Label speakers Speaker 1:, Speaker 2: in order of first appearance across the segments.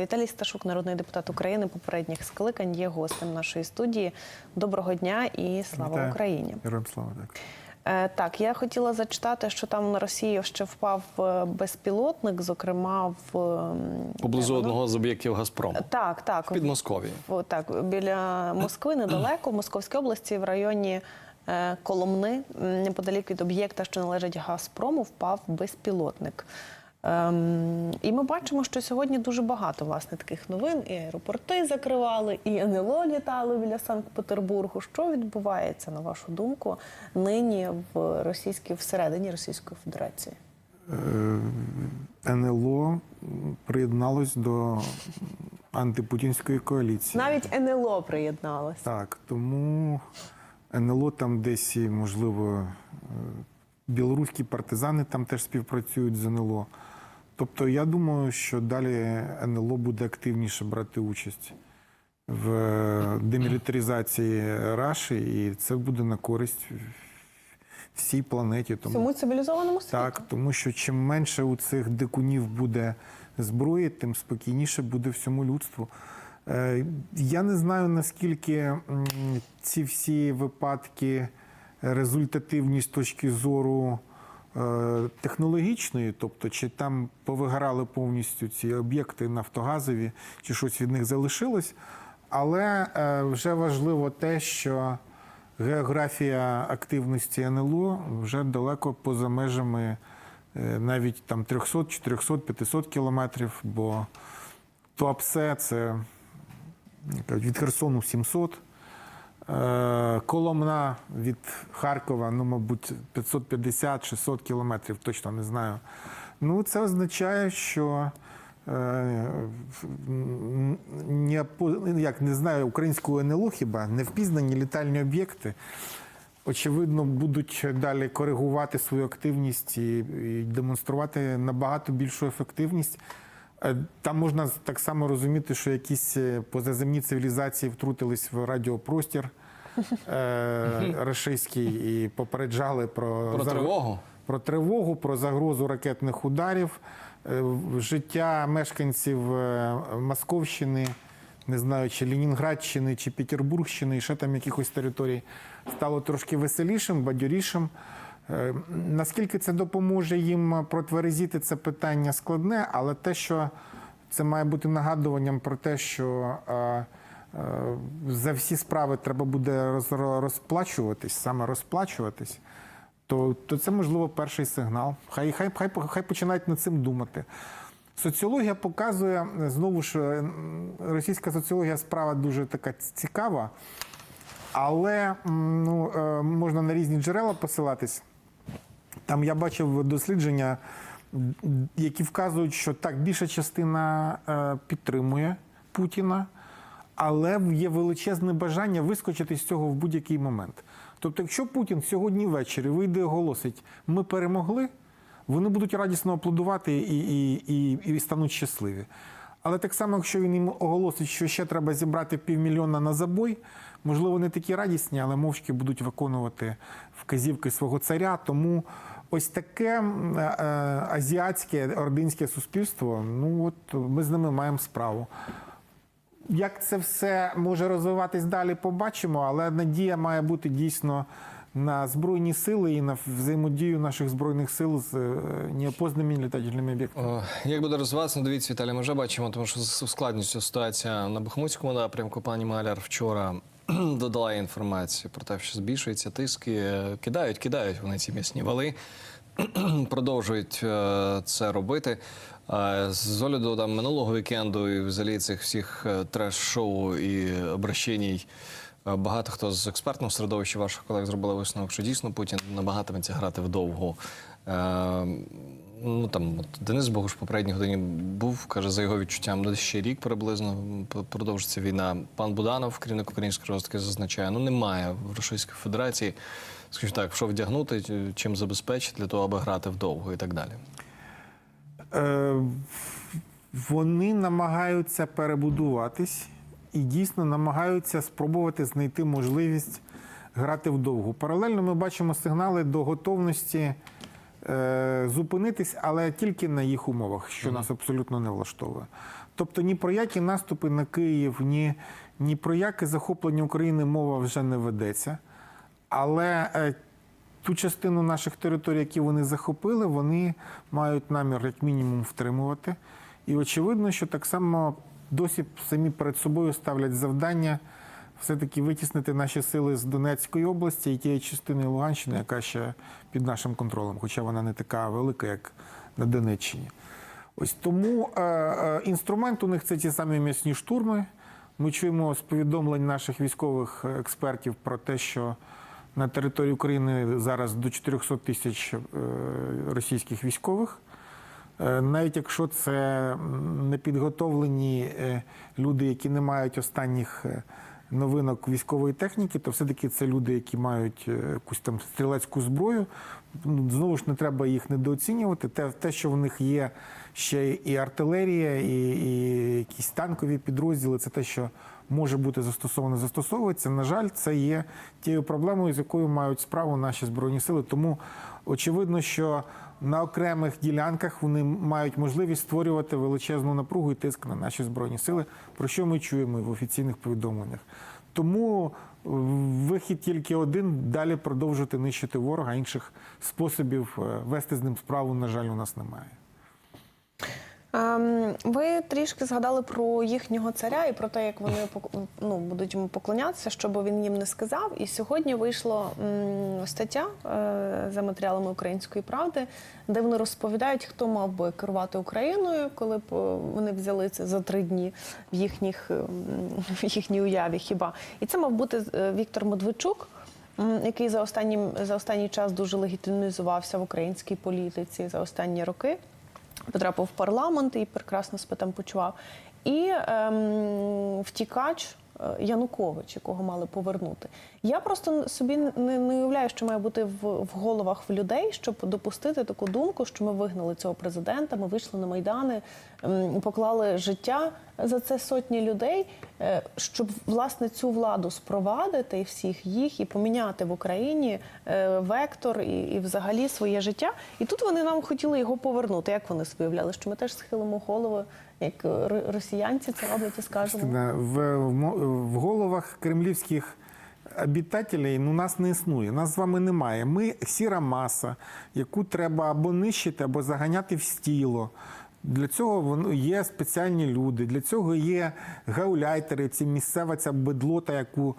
Speaker 1: Віталій Сташук, народний депутат України попередніх скликань, є гостем нашої студії. Доброго дня і слава
Speaker 2: Вітаю.
Speaker 1: Україні.
Speaker 2: Героям слава так.
Speaker 1: Е, так, я хотіла зачитати, що там на Росію ще впав е, безпілотник, зокрема в
Speaker 3: Поблизу
Speaker 1: воно?
Speaker 3: одного з об'єктів Газпрому.
Speaker 1: Так, так.
Speaker 3: В Підмосков'ї.
Speaker 1: Так, біля Москви недалеко, в Московській області, в районі е, Коломни, неподалік від об'єкта, що належить Газпрому, впав безпілотник. Ем, і ми бачимо, що сьогодні дуже багато власне таких новин. І аеропорти закривали, і НЛО літали біля Санкт-Петербургу. Що відбувається, на вашу думку, нині в російській всередині Російської Федерації?
Speaker 2: Е, НЛО приєдналось до антипутінської коаліції.
Speaker 1: Навіть НЛО приєдналося.
Speaker 2: Так, тому НЛО там десь, можливо, е, білоруські партизани там теж співпрацюють з НЛО. Тобто, я думаю, що далі НЛО буде активніше брати участь в е, демілітаризації Раші, і це буде на користь всій планеті. Тому
Speaker 1: Цьому цивілізованому світу.
Speaker 2: Так, тому що чим менше у цих дикунів буде зброї, тим спокійніше буде всьому людству. Е, Я не знаю, наскільки ці всі випадки результативні з точки зору е, технологічної, тобто чи там повиграли повністю ці об'єкти нафтогазові, чи щось від них залишилось. Але е, вже важливо те, що географія активності НЛО вже далеко поза межами е, навіть там 300, 400, 500 кілометрів, бо Туапсе це від Херсону 700. Е, Коломна від Харкова, ну, мабуть, 550-600 кілометрів, точно не знаю. Ну, це означає, що не, як не знаю українського НЛО хіба невпізнані літальні об'єкти. Очевидно, будуть далі коригувати свою активність і, і демонструвати набагато більшу ефективність. Е, Там можна так само розуміти, що якісь е, позаземні цивілізації втрутились в радіопростір е, рашистський і попереджали про,
Speaker 3: Про тривогу?
Speaker 2: про тривогу, про загрозу ракетних ударів, життя мешканців Московщини, не знаю, чи Ленінградщини, чи Петербургщини, і ще там якихось територій, стало трошки веселішим, бадьорішим. Е, Наскільки це допоможе їм протверезіти це питання складне, але те, що це має бути нагадуванням про те, що е, е, за всі справи треба буде роз- розплачуватись, саме розплачуватись, то, то це можливо перший сигнал. Хай, хай, хай, хай починають над цим думати. Соціологія показує знову ж російська соціологія справа дуже така цікава, але ну, можна на різні джерела посилатись. Там я бачив дослідження, які вказують, що так, більша частина е, підтримує Путіна, але є величезне бажання вискочити з цього в будь-який момент. Тобто, якщо Путін сьогодні ввечері вийде і оголосить, ми перемогли, вони будуть радісно аплодувати і, і, і, і стануть щасливі. Але так само, якщо він їм оголосить, що ще треба зібрати півмільйона на забой, можливо, не такі радісні, але мовчки будуть виконувати вказівки свого царя. Тому ось таке е, е, азіатське ординське суспільство, ну от ми з ними маємо справу. Як це все може розвиватись далі, побачимо, але надія має бути дійсно на збройні сили і на взаємодію наших збройних сил з е, неопознаними літательними об'єктами.
Speaker 3: Як буде розвиватися, ну, дивіться, Віталій, ми вже бачимо, тому що з складністю ситуація на Бахмутському напрямку. Пані Маляр вчора додала інформацію про те, що збільшується тиск. і, е, Кидають, кидають вони ці м'ясні вали, продовжують е, це робити. Е, З огляду там минулого вікенду і взагалі цих всіх е, треш-шоу і обращеній. Багато хто з експертного середовища ваших колег зробили висновок, що дійсно Путін намагатиметься грати вдовго. Ну там от Денис Богуш в попередній годині був, каже, за його відчуттям, десь ще рік приблизно продовжиться війна. Пан Буданов, керівник української розвитки, зазначає, ну немає в Російській Федерації, скажімо так, що вдягнути, чим забезпечити для того, аби грати вдовго і так далі.
Speaker 2: Е, вони намагаються перебудуватись і дійсно намагаються спробувати знайти можливість грати вдовгу. Паралельно ми бачимо сигнали до готовності зупинитись, але тільки на їх умовах, що нас абсолютно не влаштовує. Тобто ні про які наступи на Київ, ні, ні про яке захоплення України мова вже не ведеться. Але е, ту частину наших територій, які вони захопили, вони мають намір як мінімум втримувати. І очевидно, що так само досі самі перед собою ставлять завдання все-таки витіснити наші сили з Донецької області і тієї частини Луганщини, яка ще під нашим контролем, хоча вона не така велика, як на Донеччині. Ось тому е, е, інструмент у них це ті самі м'ясні штурми. Ми чуємо з повідомлень наших військових експертів про те, що на території України зараз до 400 тисяч е, російських військових. Е, Навіть якщо це непідготовлені е, люди, які не мають останніх новинок військової техніки, то все-таки це люди, які мають е, якусь там стрілецьку зброю. Ну, Знову ж не треба їх недооцінювати. Те, те що в них є ще і артилерія, і, і якісь танкові підрозділи, це те, що може бути застосовано, застосовується. На жаль, це є тією проблемою, з якою мають справу наші збройні сили. Тому очевидно, що на окремих ділянках вони мають можливість створювати величезну напругу і тиск на наші збройні сили, про що ми чуємо в офіційних повідомленнях. Тому е, вихід тільки один далі продовжувати нищити ворога. Інших способів е, вести з ним справу, на жаль, у нас немає.
Speaker 1: Ем, Ви трішки згадали про їхнього царя і про те, як вони ну, будуть йому поклонятися, би він їм не сказав. І сьогодні вийшла стаття е, за матеріалами української правди, де вони розповідають, хто мав би керувати Україною, коли б е, вони взяли це за три дні в їхніх ем, в їхній уяві. Хіба і це мав бути е, Віктор Медведчук. Який за останнім за останній час дуже легітимізувався в українській політиці за останні роки потрапив в парламент і прекрасно себе там почував. І ем, втікач Янукович, якого мали повернути. Я просто собі не, не уявляю, що має бути в, в головах в людей, щоб допустити таку думку, що ми вигнали цього президента, ми вийшли на майдани, поклали життя за це сотні людей, е, щоб власне цю владу спровадити і всіх їх і поміняти в Україні е, вектор і, і взагалі своє життя. І тут вони нам хотіли його повернути. Як вони собі уявляли, що ми теж схилимо голови, як е, росіянці це роблять і скажемо.
Speaker 2: В, в, в головах кремлівських обітателей ну, нас не існує, нас з вами немає. Ми сіра маса, яку треба або нищити, або заганяти в стіло. Для цього є спеціальні люди, для цього є гауляйтери, ці місцева ця бедлота, яку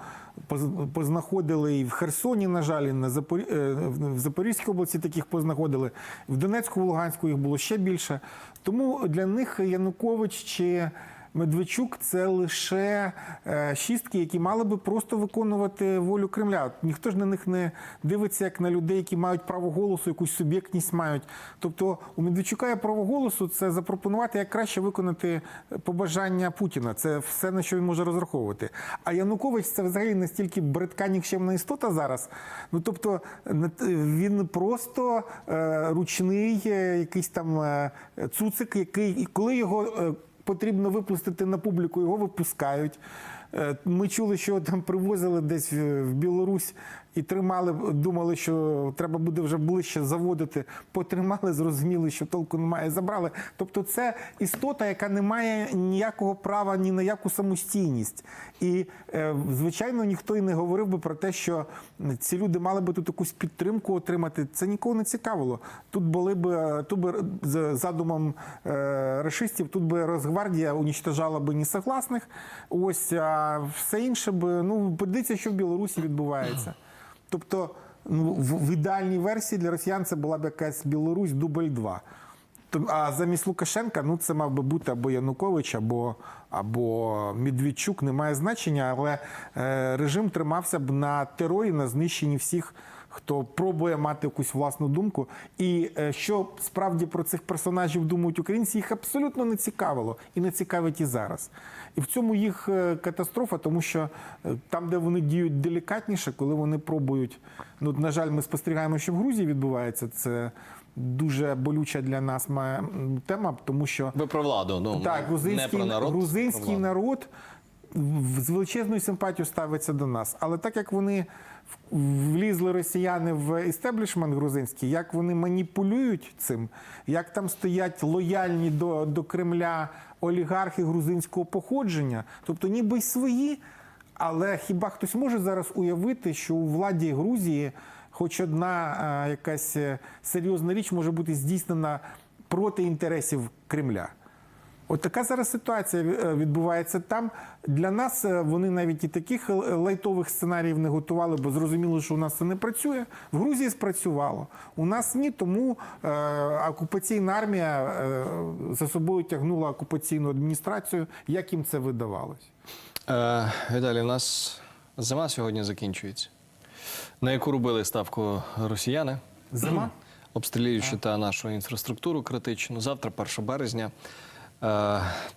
Speaker 2: поз- познаходили і в Херсоні, на жаль, і на Запорі... е, в Запорізькій області таких познаходили. В Донецьку, в Луганську їх було ще більше. Тому для них Янукович чи Медведчук це лише е, шістки, які мали би просто виконувати волю Кремля. Ніхто ж на них не дивиться як на людей, які мають право голосу, якусь суб'єктність мають. Тобто у Медведчука є право голосу це запропонувати, як краще виконати побажання Путіна. Це все на що він може розраховувати. А Янукович це взагалі настільки бридка нікчемна істота зараз. Ну тобто він просто е, ручний е, якийсь там цуцик, який коли його. Е, потрібно випустити на публіку, його випускають. Е, Ми чули, що там привозили десь в в Білорусь і тримали, думали, що треба буде вже ближче заводити. Потримали, зрозуміли, що толку немає, забрали. Тобто, це істота, яка не має ніякого права ні на яку самостійність. І, е, звичайно, ніхто і не говорив би про те, що ці люди мали би тут якусь підтримку отримати. Це нікого не цікавило. Тут були б тут би з задумом е, рашистів, тут би Росгвардія унічтожала би несогласних. Ось а все інше би ну подивіться, що в Білорусі відбувається. Тобто, ну в, ідеальній версії для росіян це була б якась Білорусь дубль 2. То- А замість Лукашенка, ну це мав би бути або Янукович, або, або Медведчук, немає значення, але е, режим тримався б на терорі, на знищенні всіх, хто пробує мати якусь власну думку. І е, що справді про цих персонажів думають українці, їх абсолютно не цікавило і не цікавить і зараз. І в цьому їх е, катастрофа, тому що е, там, де вони діють делікатніше, коли вони пробують. Ну, на жаль, ми спостерігаємо, що в Грузії відбувається це. Дуже болюча для нас ма- тема, тому що
Speaker 3: Ви про владу. Ну
Speaker 2: так,
Speaker 3: не про народ.
Speaker 2: грузинський
Speaker 3: про
Speaker 2: народ з величезною симпатією ставиться до нас. Але так як вони влізли росіяни в істеблішмент грузинський, як вони маніпулюють цим, як там стоять лояльні до, до Кремля олігархи грузинського походження, тобто ніби й свої. Але хіба хтось може зараз уявити, що у владі Грузії хоч одна е, якась е, серйозна річ може бути здійснена проти інтересів Кремля? От така зараз ситуація е, відбувається там. Для нас е, вони навіть і таких е, лайтових сценаріїв не готували, бо зрозуміло, що у нас це не працює. В Грузії спрацювало. У нас ні, тому е, окупаційна армія е, за собою тягнула окупаційну адміністрацію, як їм це видавалось.
Speaker 3: Е, Віталій, у нас зима сьогодні закінчується. На яку робили ставку росіяни?
Speaker 2: Зима?
Speaker 3: обстрілюючи та нашу інфраструктуру критичну. Завтра, 1 березня,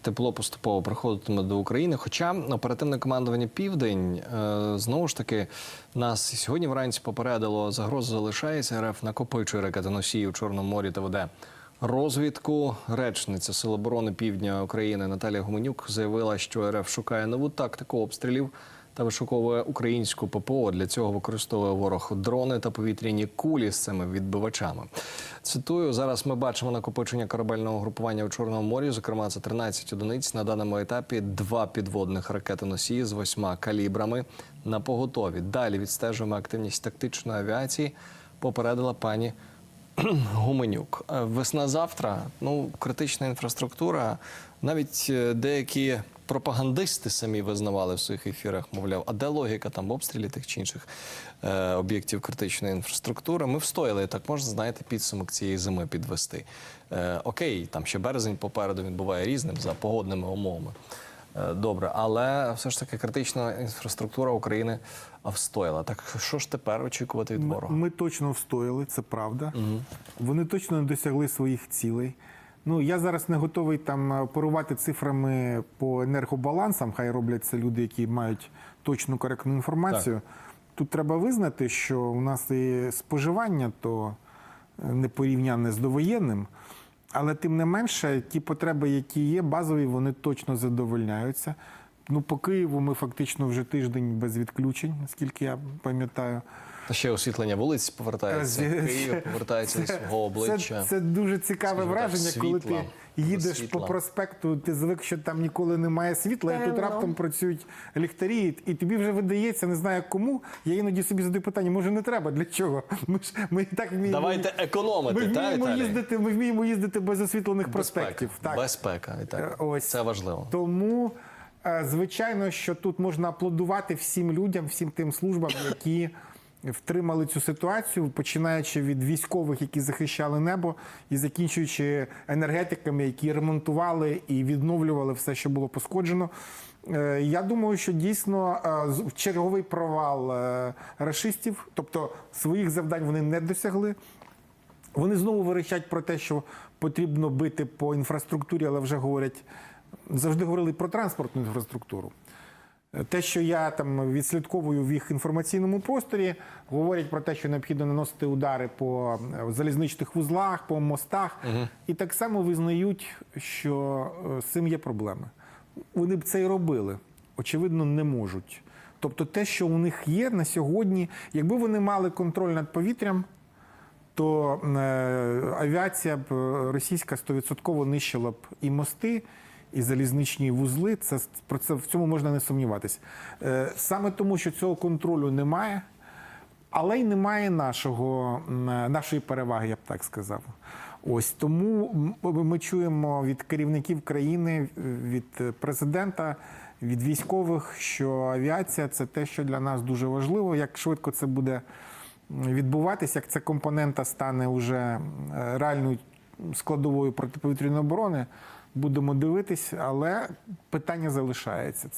Speaker 3: тепло поступово приходитиме до України. Хоча оперативне командування Південь е, знову ж таки нас сьогодні вранці попередило, загроза залишається. РФ накопичує ракетоносії у Чорному морі та веде. Розвідку речниця Сил оборони Півдня України Наталія Гуменюк заявила, що РФ шукає нову тактику обстрілів та вишуковує українську ППО. Для цього використовує ворог дрони та повітряні кулі з цими відбивачами. Цитую: зараз ми бачимо накопичення корабельного групування у Чорному морі. Зокрема, це 13 одиниць на даному етапі. Два підводних ракетоносії з восьма калібрами на поготові. Далі відстежуємо активність тактичної авіації. Попередила пані Гуменюк. Е, Весна завтра, ну, критична інфраструктура. Навіть е, деякі пропагандисти самі визнавали в своїх ефірах, мовляв, а де логіка там в обстрілі тих чи інших е, об'єктів критичної інфраструктури. Ми встояли, так можна, знаєте, підсумок цієї зими підвести. Е, окей, там ще березень попереду він буває різним за погодними умовами. Е, Добре, але все ж таки критична інфраструктура України встояла. Так що ж тепер очікувати від
Speaker 2: Ми,
Speaker 3: ворога?
Speaker 2: ми точно встояли, це правда. Вони точно не досягли своїх цілей. Ну я зараз не готовий там е, порувати цифрами по енергобалансам. Хай роблять це люди, які мають точну коректну інформацію. Тут треба визнати, що у нас і споживання то е, не порівняне з довоєнним. Але тим не менше, ті потреби, які є, базові, вони точно задовольняються. Ну, по Києву ми фактично вже тиждень без відключень, наскільки я пам'ятаю.
Speaker 3: Та ще освітлення вулиць повертається.
Speaker 2: З-
Speaker 3: Київ повертається до свого обличчя.
Speaker 2: Це, це дуже цікаве
Speaker 3: Скажімо так,
Speaker 2: враження, коли ти
Speaker 3: світла,
Speaker 2: їдеш
Speaker 3: світла.
Speaker 2: по проспекту, ти звик, що там ніколи немає світла, і тут
Speaker 1: Темно.
Speaker 2: раптом працюють ліхтарі, і тобі вже видається, не знаю кому. Я іноді собі задаю питання, може не треба, для чого? Ми ж ми і так вміємо.
Speaker 3: Давайте економити,
Speaker 2: ми
Speaker 3: та,
Speaker 2: вміємо
Speaker 3: Віталій?
Speaker 2: їздити, ми вміємо їздити без освітлених проспектів.
Speaker 3: Безпека, безпека Віталій.
Speaker 2: Е, ось.
Speaker 3: Це важливо.
Speaker 2: Тому, е, звичайно, що тут можна аплодувати всім людям, всім тим службам, які втримали цю ситуацію, починаючи від військових, які захищали небо, і закінчуючи енергетиками, які ремонтували і відновлювали все, що було пошкоджено. Е, Я думаю, що дійсно е, черговий провал е, рашистів, тобто своїх завдань вони не досягли. Вони знову верещать про те, що потрібно бити по інфраструктурі, але вже говорять, завжди говорили про транспортну інфраструктуру. Те, що я там відслідковую в їх інформаційному просторі, говорять про те, що необхідно наносити удари по е, залізничних вузлах, по мостах, і так само визнають, що е, з цим є проблеми. Вони б це і робили, очевидно, не можуть. Тобто, те, що у них є на сьогодні, якби вони мали контроль над повітрям, то е, авіація б російська 100% нищила б і мости, і залізничні вузли. Це про це в цьому можна не сумніватись. Е, саме тому, що цього контролю немає, але й немає нашого, нашої переваги, я б так сказав. Ось тому ми чуємо від керівників країни, від президента, від військових, що авіація це те, що для нас дуже важливо. Як швидко це буде відбуватись, як ця компонента стане уже е, реальною складовою протиповітряної оборони, будемо дивитись, але питання залишається.